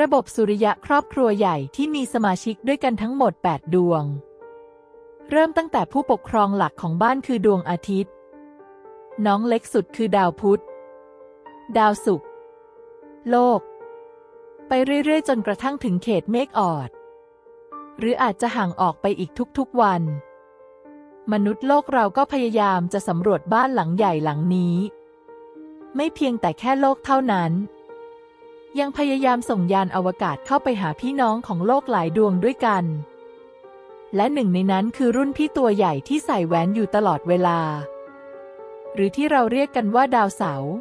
ระบบสุริยะครอบครัวใหญ่ที่มีสมาชิกด้วยกันทั้งหมด 8 ดวง เริ่มตั้งแต่ผู้ปกครองหลักของบ้านคือดวงอาทิตย์ น้องเล็กสุดคือดาวพุธ ดาวศุกร์ โลก ไปเรื่อยๆ จนกระทั่งถึงเขตเมฆออด หรืออาจจะห่างออกไปอีกทุกๆวัน มนุษย์โลกเราก็พยายามจะสำรวจบ้านหลังใหญ่หลังนี้ ไม่เพียงแต่แค่โลกเท่านั้น ยังพยายามส่งยานอวกาศเข้าไปหาพี่น้องของโลกหลายดวงด้วยกัน และหนึ่งในนั้นคือรุ่นพี่ตัวใหญ่ที่ใส่แหวนอยู่ตลอดเวลา หรือที่เราเรียกกันว่าดาวเสาร์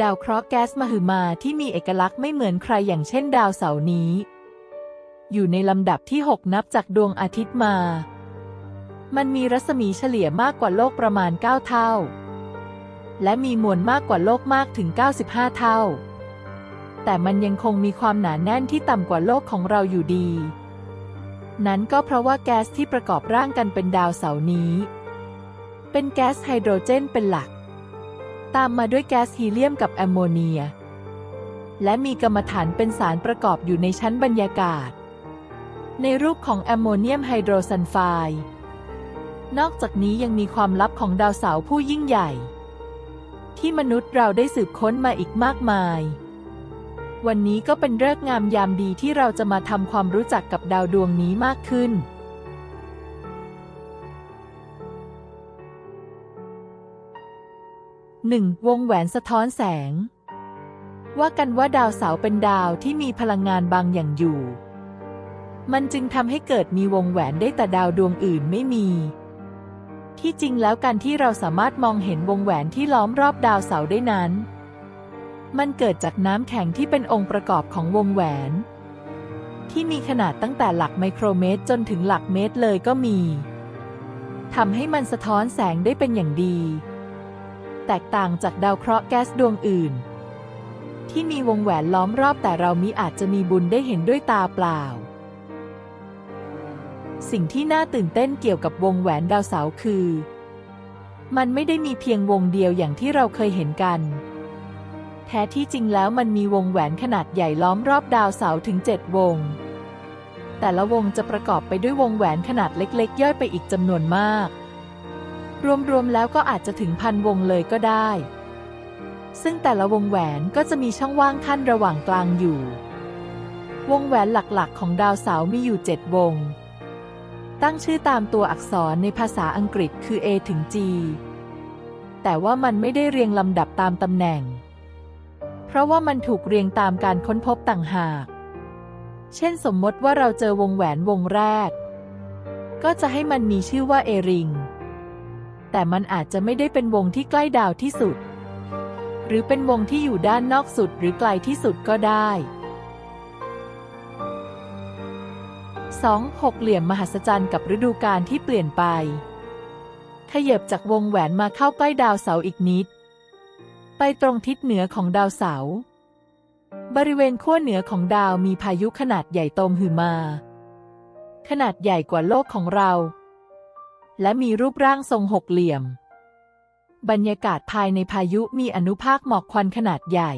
ดาวเคราะห์แก๊สมหึมาที่มีเอกลักษณ์ไม่เหมือนใครอย่างเช่นดาวเสาร์นี้ อยู่ในลำดับที่ 6 นับจากดวงอาทิตย์มา มันมีรัศมีเฉลี่ยมากกว่าโลกประมาณ 9 เท่า และมีมวลมากกว่าโลกมากถึง 95 เท่า แต่มันยังคงมีความหนาแน่นที่ต่ำกว่าโลกของเราอยู่ดี นั้นก็เพราะว่าแก๊สที่ประกอบร่างกันเป็นดาวเสาร์นี้ เป็นแก๊สไฮโดรเจนเป็นหลัก ตามมาด้วยแก๊สฮีเลียมกับแอมโมเนีย และมีกรรมฐานเป็นสารประกอบอยู่ในชั้นบรรยากาศ ในรูปของแอมโมเนียมไฮโดรซัลไฟด์ นอกจากนี้ยังมีความลับของดาวเสาร์ผู้ยิ่งใหญ่ ที่มนุษย์เราได้สืบค้นมาอีกมากมาย วันนี้ก็เป็นฤกษ์งามยามดีที่เราจะมาทำความรู้จักกับดาวดวงนี้มากขึ้น 1. วงแหวนสะท้อนแสง ว่ากันว่าดาวเสาร์เป็นดาวที่มีพลังงานบางอย่างอยู่ มันจึงทำให้เกิดมีวงแหวนได้แต่ดาวดวงอื่นไม่มี ที่จริงแล้วการที่เราสามารถมองเห็นวงแหวนที่ล้อมรอบดาวเสาร์ได้นั้น มันเกิดจากน้ำแข็งที่เป็นองค์ประกอบของวงแหวน ที่มีขนาดตั้งแต่หลักไมโครเมตรจนถึงหลักเมตรเลยก็มีทำให้มันสะท้อนแสงได้เป็นอย่างดี แตกต่างจากดาวเคราะห์แก๊สดวงอื่น ที่มีวงแหวนล้อมรอบแต่เรามิอาจจะมีบุญได้เห็นด้วยตาเปล่า สิ่งที่น่าตื่นเต้นเกี่ยวกับวงแหวนดาวเสาร์คือ มันไม่ได้มีเพียงวงเดียวอย่างที่เราเคยเห็นกัน ท้ที่จริงแล้วมันมีวงแหวนขนาดใหญ่ล้อมรอบดาวเสาร์ถึง 7 วง แต่ละวงจะประกอบไปด้วยวงแหวนขนาดเล็กๆ ย่อยไปอีกจำนวนมาก รวมๆแล้วก็อาจจะถึงพันวงเลยก็ได้ ซึ่งแต่ละวงแหวนก็จะมีช่องว่างขั้นระหว่างกลางอยู่ วงแหวนหลักๆ ของดาวเสาร์มีอยู่ 7 วง ตั้งชื่อตามตัวอักษรในภาษาอังกฤษคือ A ถึง G แต่ว่ามันไม่ได้เรียงลำดับตามตำแหน่ง เพราะว่ามันถูกเรียงตามการค้นพบต่างหาก เช่นสมมติว่าเราเจอวงแหวนวงแรก ก็จะให้มันมีชื่อว่าเอริง แต่มันอาจจะไม่ได้เป็นวงที่ใกล้ดาวที่สุด หรือเป็นวงที่อยู่ด้านนอกสุดหรือไกลที่สุดก็ได้ 2. หกเหลี่ยมมหัศจรรย์กับฤดูกาลที่เปลี่ยนไป ขยับจากวงแหวนมาเข้าใกล้ดาวเสาร์อีกนิด ไปตรงทิศเหนือของดาวเสาร์บริเวณขั้วเหนือของดาวมีพายุขนาดใหญ่โตมหือมา ขนาดใหญ่กว่าโลกของเรา และมีรูปร่างทรงหกเหลี่ยม บรรยากาศภายในพายุมีอนุภาคหมอกควันขนาดใหญ่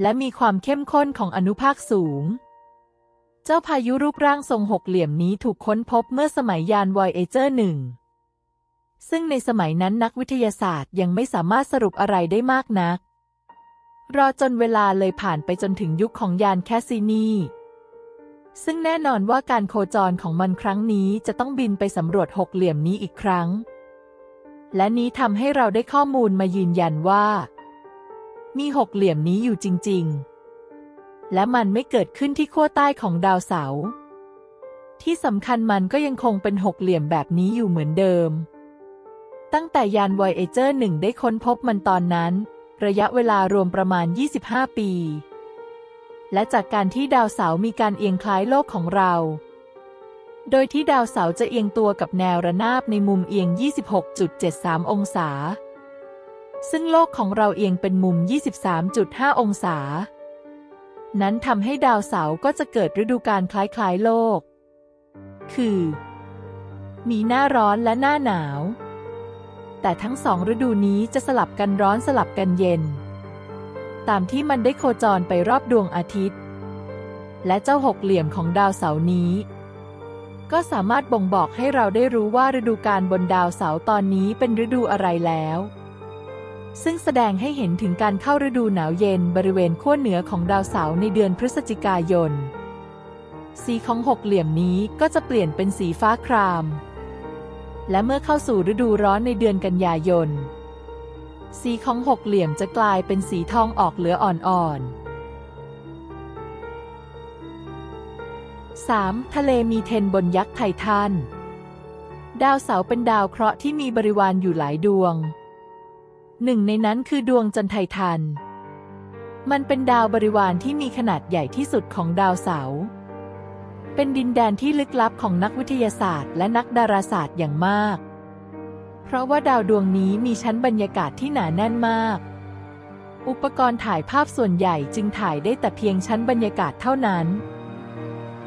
และมีความเข้มข้นของอนุภาคสูง เจ้าพายุรูปร่างทรงหกเหลี่ยมนี้ถูกค้นพบเมื่อสมัยยาน Voyager หนึ่ง ซึ่งในสมัยนั้นนักวิทยาศาสตร์ยังไม่สามารถสรุปอะไรได้มากนัก รอจนเวลาเลยผ่านไปจนถึงยุคของยานแคสซินีซึ่งแน่นอนว่าการโคจรของมันครั้งนี้จะต้องบินไปสำรวจหกเหลี่ยมนี้อีกครั้ง และนี้ทำให้เราได้ข้อมูลมายืนยันว่า มีหกเหลี่ยมนี้อยู่จริง ๆ และมันไม่เกิดขึ้นที่ขั้วใต้ของดาวเสาร์ที่สำคัญมันก็ยังคงเป็นหกเหลี่ยมแบบนี้อยู่เหมือนเดิม ตั้งแต่ยาน Voyager 1ได้ค้นพบมันตอนนั้น ระยะเวลารวมประมาณ 25 ปี และจากการที่ดาวเสาร์มีการเอียงคล้ายโลกของเรา โดยที่ดาวเสาร์จะเอียงตัวกับแนวระนาบในมุมเอียง 26.73 องศา ซึ่งโลกของเราเอียงเป็นมุม 23.5 องศา นั้นทำให้ดาวเสาร์ก็จะเกิดฤดูกาลคล้ายๆโลก คือ มีหน้าร้อนและหน้าหนาว แต่ทั้งสองฤดูนี้จะสลับกันร้อนสลับกันเย็น ตามที่มันได้โคจรไปรอบดวงอาทิตย์ และเจ้าหกเหลี่ยมของดาวเสาร์นี้ ก็สามารถบ่งบอกให้เราได้รู้ว่าฤดูกาลบนดาวเสาร์ตอนนี้เป็นฤดูอะไรแล้ว ซึ่งแสดงให้เห็นถึงการเข้าฤดูหนาวเย็นบริเวณขั้วเหนือของดาวเสาร์ในเดือนพฤศจิกายน สีของหกเหลี่ยมนี้ก็จะเปลี่ยนเป็นสีฟ้าคราม และเมื่อเข้าสู่ฤดูร้อนในเดือนกันยายน สีของหกเหลี่ยมจะกลายเป็นสีทองออกเหลืออ่อนๆ 3. ทะเลมีเทนบนยักษ์ไททัน ดาวเสาเป็นดาวเคราะห์ที่มีบริวารอยู่หลายดวง หนึ่งในนั้นคือดวงจันทร์ไททัน มันเป็นดาวบริวารที่มีขนาดใหญ่ที่สุดของดาวเสาร์ เป็นดินแดนที่ลึกลับของนักวิทยาศาสตร์ และนักดาราศาสตร์อย่างมาก เพราะว่าดาวดวงนี้มีชั้นบรรยากาศที่หนาแน่นมาก อุปกรณ์ถ่ายภาพส่วนใหญ่จึงถ่ายได้แต่เพียงชั้นบรรยากาศเท่านั้น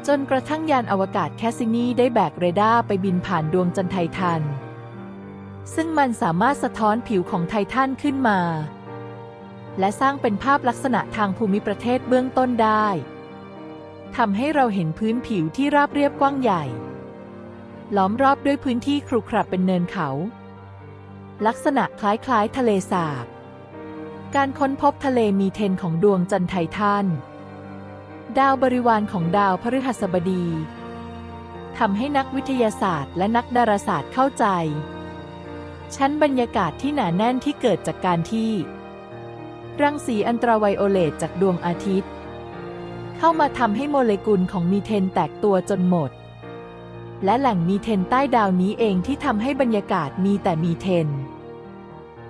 จนกระทั่งยานอวกาศแคสซินีได้แบกเรดาร์ไปบินผ่านดวงจันทร์ไททัน ซึ่งมันสามารถสะท้อนผิวของไททันขึ้นมา และสร้างเป็นภาพลักษณะทางภูมิประเทศเบื้องต้นได้ ทำให้เราเห็นพื้นผิวที่ราบเรียบกว้างใหญ่ ล้อมรอบด้วยพื้นที่ครุขระเป็นเนินเขา ลักษณะคล้ายๆ ทะเลสาบ การค้นพบทะเลมีเทนของดวงจันทร์ไททันดาวบริวารของดาวพฤหัสบดีทำให้นักวิทยาศาสตร์และนักดาราศาสตร์เข้าใจ ชั้นบรรยากาศที่หนาแน่นที่เกิดจากการที่ รังสีอันตราไวโอเลตจากดวงอาทิตย์ เข้ามาทำให้โมเลกุลของมีเทนแตกตัวจนหมด และแหล่งมีเทนใต้ดาวนี้เองที่ทำให้บรรยากาศมีแต่มีเทน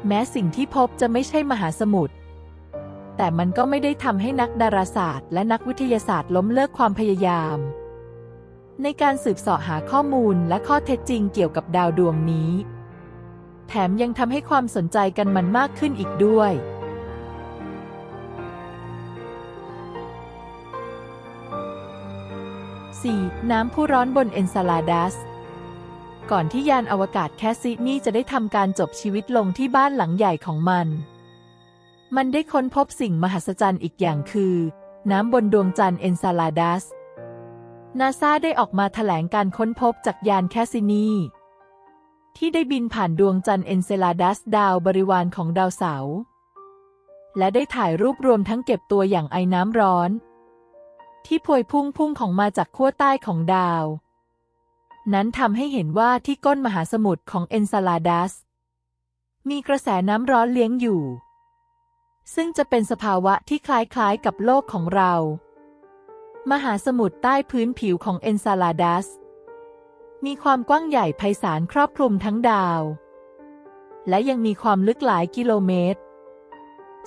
แม้สิ่งที่พบจะไม่ใช่มหาสมุทรแต่มันก็ไม่ได้ทำให้นักดาราศาสตร์ และนักวิทยาศาสตร์ล้มเลิกความพยายาม ในการสืบเสาะหาข้อมูลและข้อเท็จจริงเกี่ยวกับดาวดวงนี้ แถมยังทำให้ความสนใจกันมันมากขึ้นอีกด้วย 4. น้ำผู้ร้อนบนเอนซาลาดัส ก่อนที่ยานอวกาศแคสซินี่จะได้ทำการจบชีวิตลงที่บ้านหลังใหญ่ของมัน มันได้ค้นพบสิ่งมหัศจรรย์อีกอย่างคือ น้ำบนดวงจันทร์เอนซาลาดัส นาซาได้ออกมาแถลงการค้นพบจากยานแคสซินีที่ได้บินผ่านดวงจันทร์เอนเซลาดัสดาวบริวารของดาวเสาร์และได้ถ่ายรูปรวมทั้งเก็บตัวอย่างไอน้ำร้อน ที่พวยพุ่งพุ่งของมาจากขั้วใต้ของดาว นั้นทำให้เห็นว่าที่ก้นมหาสมุทรของเอนซาลาดัส มีกระแสน้ำร้อนเลี้ยงอยู่ ซึ่งจะเป็นสภาวะที่คล้ายๆกับโลกของเรา มหาสมุทรใต้พื้นผิวของเอนซาลาดัส มีความกว้างใหญ่ไพศาลครอบคลุมทั้งดาว และยังมีความลึกหลายกิโลเมตร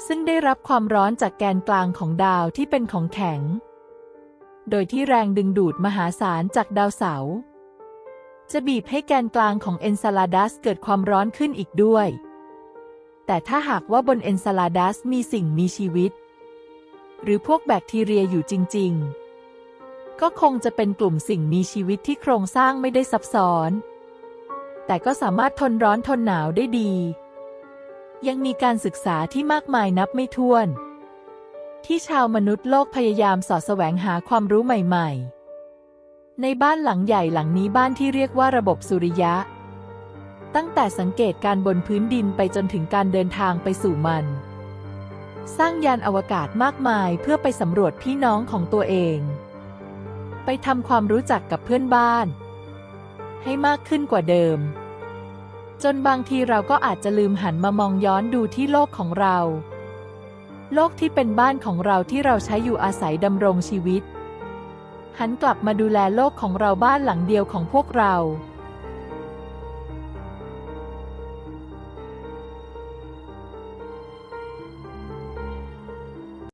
ซึ่งได้รับความร้อนจากแกนกลางของดาวที่เป็นของแข็ง โดยที่แรงดึงดูดมหาศาลจากดาวเสาร์จะบีบให้แกนกลางของเอนซาลาดัสเกิดความร้อนขึ้นอีกด้วย แต่ถ้าหากว่าบนเอนซาลาดัสมีสิ่งมีชีวิต หรือพวกแบคทีเรียอยู่จริง ๆ ก็คงจะเป็นกลุ่มสิ่งมีชีวิตที่โครงสร้างไม่ได้ซับซ้อน แต่ก็สามารถทนร้อนทนหนาวได้ดี ยังมีการศึกษาที่มากมายนับไม่ถ้วน ที่ชาวมนุษย์โลกพยายามสอดแสวงหาความรู้ใหม่ๆ ในบ้านหลังใหญ่หลังนี้บ้านที่เรียกว่าระบบสุริยะ ตั้งแต่สังเกตการบนพื้นดินไปจนถึงการเดินทางไปสู่มัน สร้างยานอวกาศมากมายเพื่อไปสำรวจพี่น้องของตัวเอง ไปทำความรู้จักกับเพื่อนบ้าน ให้มากขึ้นกว่าเดิม จนบางทีเราก็อาจจะลืมหันมามองย้อนดูที่โลกของเรา โลกที่เป็นบ้านของเราที่เราใช้อยู่อาศัยดำรงชีวิต หันกลับมาดูแลโลกของเราบ้านหลังเดียวของพวกเรา